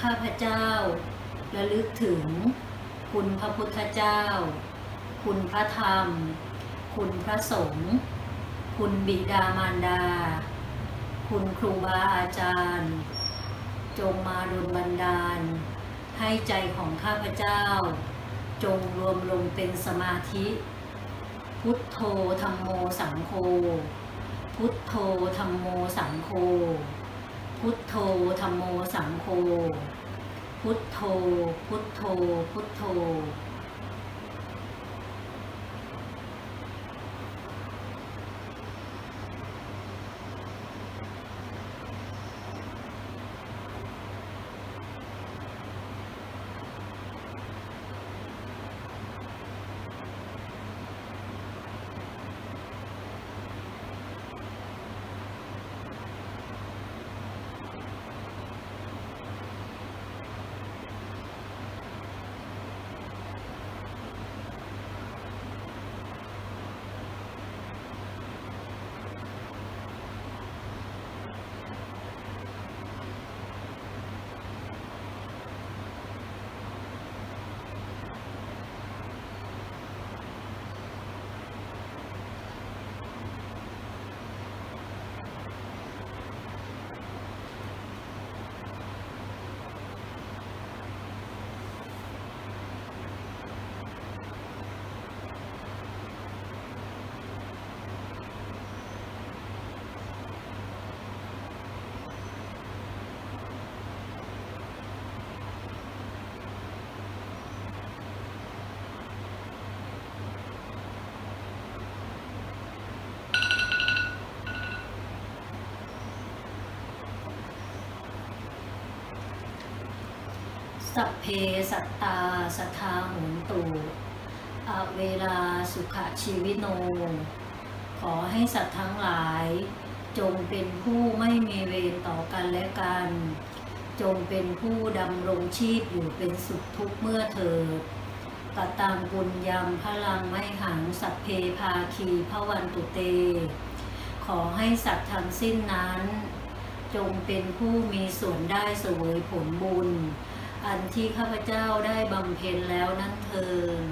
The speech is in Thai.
ข้าพเจ้า ระลึกถึง คุณพระพุทธเจ้า คุณพระธรรม คุณพระสงฆ์คุณบิดามารดา คุณครูบาอาจารย์ จงมาดลบันดาล ให้ใจของข้าพเจ้า จงรวมลงเป็นสมาธิ พุทโธธรรมโมสังโฆพุทโธธรรมโมสังโฆ พุทโธธรรมโมสังโฆ พุทโธ พุทโธ พุทโธ สัพเพสัตตาสทธาหนตุอเวลาสุขชีวิโน ขอให้สัตว์ทั้งหลาย จงเป็นผู้ไม่มีเวรต่อกันและกัน จงเป็นผู้ดำรงชีพอยู่เป็นสุขทุกเมื่อเถิดกตังบุญยำพลังไม่หังสัพเพภาคีพระวันตุเต ขอให้สัตว์ทั้งสิ้นนั้น จงเป็นผู้มีส่วนได้สวยผลบุญ อันที่ข้าพเจ้าได้บำเพ็ญแล้วนั้นเทิน